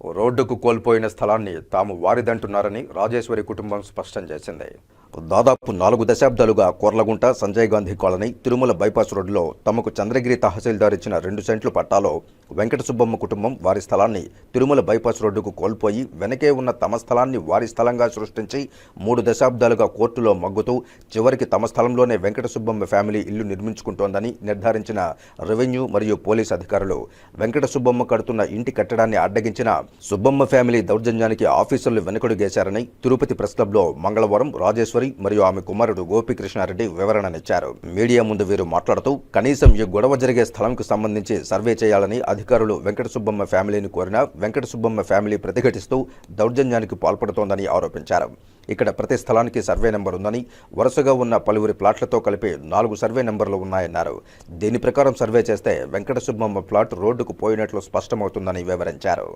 రోడ్డుకు కోల్పోయిన స్థలాన్ని తాము వారిదంటున్నారని రాజేశ్వరి కుటుంబం స్పష్టం చేసింది. దాదాపు నాలుగు దశాబ్దాలుగా కొర్లగుంట సంజయ్ గాంధీ కాలనీ తిరుమల బైపాస్ రోడ్డులో తమకు చంద్రగిరి తహసీల్దార్ ఇచ్చిన రెండు సెంట్లు పట్టాలో వెంకట సుబ్బమ్మ కుటుంబం వారి స్థలాన్ని తిరుమల బైపాస్ రోడ్డుకు కోల్పోయి వెనకే ఉన్న తమ స్థలాన్ని వారి స్థలంగా సృష్టించి మూడు దశాబ్దాలుగా కోర్టులో మగ్గుతూ చివరికి తమ స్థలంలోనే వెంకట సుబ్బమ్మ ఫ్యామిలీ ఇల్లు నిర్మించుకుంటోందని నిర్ధారించిన రెవెన్యూ మరియు పోలీస్ అధికారులు. వెంకట సుబ్బమ్మ కడుతున్న ఇంటి కట్టడాన్ని అడ్డగించిన సుబ్బమ్మ ఫ్యామిలీ దౌర్జన్యానికి ఆఫీసర్లు వెనుకడుగేశారని తిరుపతి ప్రెస్ క్లబ్లో మంగళవారం రాజేశ్వరి మరియు ఆమె కుమారుడు గోపీకృష్ణారెడ్డి వివరణనిచ్చారు మీడియా ముందు వీరు మాట్లాడుతూ కనీసం ఈ గొడవ జరిగే స్థలంకు సంబంధించి సర్వే చేయాలని అధికారులు వెంకట సుబ్బమ్మ ఫ్యామిలీని కోరినా వెంకట సుబ్బమ్మ ఫ్యామిలీ ప్రతిఘటిస్తూ దౌర్జన్యానికి పాల్పడుతోందని ఆరోపించారు. ఇక్కడ ప్రతి స్థలానికి సర్వే నెంబర్ ఉందని వరుసగా ఉన్న పలువురి ప్లాట్లతో కలిపి నాలుగు సర్వే నెంబర్లు ఉన్నాయన్నారు. దీని ప్రకారం సర్వే చేస్తే వెంకట సుబ్బమ్మ ప్లాట్ రోడ్డుకు పోయినట్లు స్పష్టమవుతుందని వివరించారు.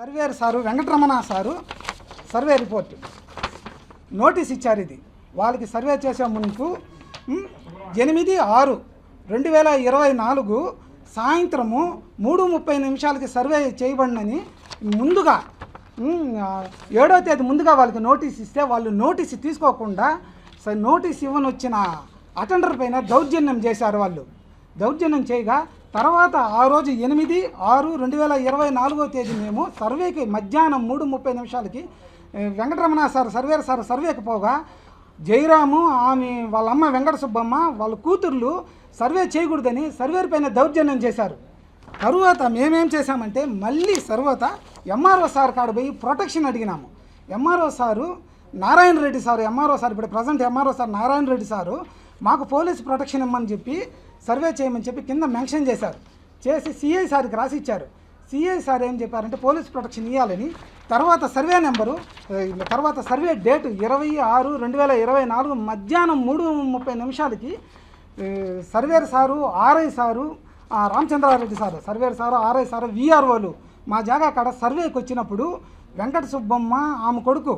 Surveyor sir Venkataramana sir survey report. Notice ఇచ్చారు ఇది. వాళ్ళకి సర్వే చేసే ముందుకు ఎనిమిది ఆరు రెండు వేల ఇరవై నాలుగు సాయంత్రము మూడు ముప్పై నిమిషాలకి సర్వే చేయబడినని ముందుగా ఏడో తేదీ ముందుగా వాళ్ళకి నోటీస్ ఇస్తే వాళ్ళు నోటీస్ తీసుకోకుండా నోటీస్ ఇవ్వని వచ్చిన అటెండర్ పైన దౌర్జన్యం చేశారు వాళ్ళు. దౌర్జన్యం చేయగా తర్వాత ఆ రోజు ఎనిమిది ఆరు రెండు వేల ఇరవై నాలుగో తేదీ మేము సర్వేకి మధ్యాహ్నం మూడు ముప్పై నిమిషాలకి వెంకటరమణ సార్ సర్వేర్ సార్ సర్వేకి పోగా జయరాము ఆమె వాళ్ళ అమ్మ వెంకట సుబ్బమ్మ వాళ్ళ కూతుర్లు సర్వే చేయకూడదని సర్వేర్ పైన దౌర్జన్యం చేశారు. తరువాత మేమేం చేశామంటే మళ్ళీ తర్వాత ఎంఆర్ఓ సార్ కాడ పోయి protection అడిగినాము. MRO sir Narayana Reddy sir MRO sir ఇప్పుడు present MRO sir Narayana Reddy sir మాకు పోలీస్ ప్రొటెక్షన్ ఇమ్మని చెప్పి సర్వే చేయమని చెప్పి కింద మెన్షన్ చేశారు. చేసి సిఐ సార్కి రాసి ఇచ్చారు సిఐ సార్ ఏం చెప్పారంటే పోలీస్ ప్రొటెక్షన్ ఇవ్వాలని తర్వాత సర్వే నెంబరు తర్వాత సర్వే డేట్ ఇరవై ఆరు రెండు వేల ఇరవై నాలుగు మధ్యాహ్నం మూడు ముప్పై నిమిషాలకి surveyor sir RI sir Ramachandra Reddy sir surveyor sir RI sir విఆర్ఓలు మా జాగా కాడ సర్వేకి వచ్చినప్పుడు వెంకట సుబ్బమ్మ ఆమె కొడుకు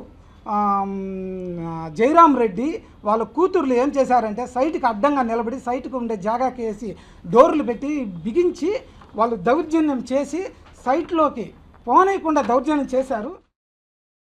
జయరాం రెడ్డి వాళ్ళ కూతుర్లు ఏం చేశారంటే సైట్కి అడ్డంగా నిలబడి సైట్కి ఉండే జాగాకి వేసి డోర్లు పెట్టి బిగించి వాళ్ళు దౌర్జన్యం చేసి సైట్లోకి పోనీయకుండా దౌర్జన్యం చేశారు.